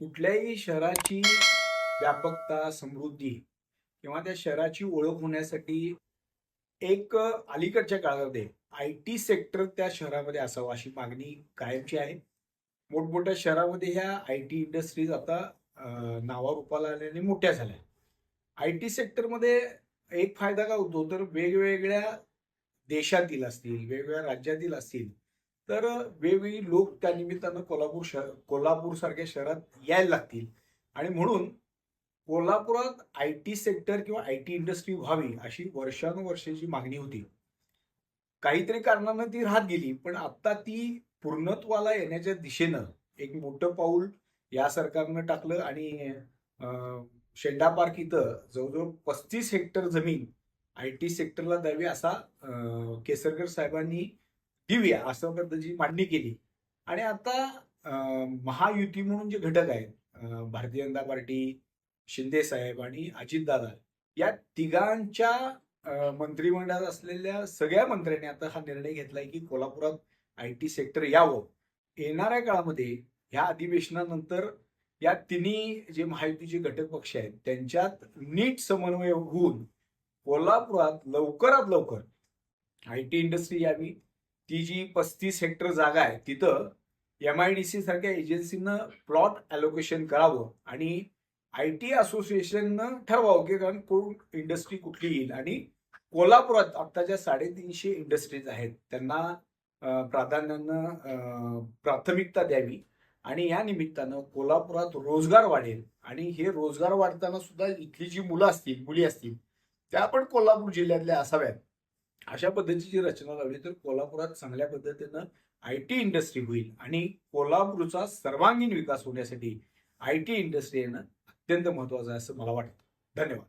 कुठल्याही शहराची व्यापकता समृद्धी किंवा त्या शहराची ओळख होण्यासाठी एक अलीकडच्या काळामध्ये आय टी सेक्टर त्या शहरामध्ये असावं अशी मागणी कायमची आहे. मोठमोठ्या शहरामध्ये ह्या आय टी इंडस्ट्रीज आता नावारूपाला आल्याने मोठ्या झाल्या. आय टी सेक्टरमध्ये एक फायदा काय होतो? तर वेगवेगळ्या देशातील असतील वेगवेगळ्या राज्यातील असतील तर वेगवेगळी लोक त्या निमित्तानं कोल्हापूर शहर कोल्हापूर सारख्या शहरात यायला लागतील. आणि म्हणून कोल्हापुरात आय टी सेक्टर किंवा आय टी इंडस्ट्री व्हावी अशी वर्षानुवर्षाची मागणी होती. काहीतरी कारणानं ती राहत गेली पण आता ती पूर्णत्वाला येण्याच्या दिशेनं एक मोठं पाऊल या सरकारनं टाकलं आणि अं, शेंडा पार्क इथं जवळजवळ पस्तीस हेक्टर जमीन आय टी सेक्टरला द्यावी असा केसरकर साहेबांनी देऊया असं पद्धतीची मांडणी केली. आणि आता महायुती म्हणून जे घटक आहेत भारतीय जनता पार्टी शिंदे साहेब आणि अजितदादा या तिघांच्या मंत्रिमंडळात असलेल्या सगळ्या मंत्र्यांनी आता हा निर्णय घेतलाय की कोल्हापुरात आय टी सेक्टर यावं. येणाऱ्या काळामध्ये ह्या अधिवेशनानंतर या तिन्ही जे महायुतीचे घटक पक्ष आहेत त्यांच्यात नीट समन्वय होऊन कोल्हापुरात लवकरात लवकर आय टी इंडस्ट्री यावी ती जी पस्तीस हेक्टर जागा आहे तिथं एम आय डी सी सारख्या एजन्सीनं प्लॉट अलोकेशन करावं आणि आय टी असोसिएशननं ठरवावं की कारण कोण इंडस्ट्री कुठली येईल. आणि कोल्हापुरात आत्ताच्या साडेतीनशे इंडस्ट्रीज आहेत त्यांना प्राधान्यानं प्राथमिकता द्यावी. आणि या निमित्तानं कोल्हापुरात रोजगार वाढेल. आणि हे रोजगार वाढताना सुद्धा इथली जी मुलं असतील मुली असतील त्या पण कोल्हापूर जिल्ह्यातल्या असाव्यात. अशा पद्धतीची रचना लावली तर कोल्हापुरात चांगल्या पद्धतीनं आय टी इंडस्ट्री होईल आणि कोल्हापूरचा सर्वांगीण विकास होण्यासाठी आय टी इंडस्ट्री येणं अत्यंत महत्वाचं आहे असं मला वाटतं. धन्यवाद.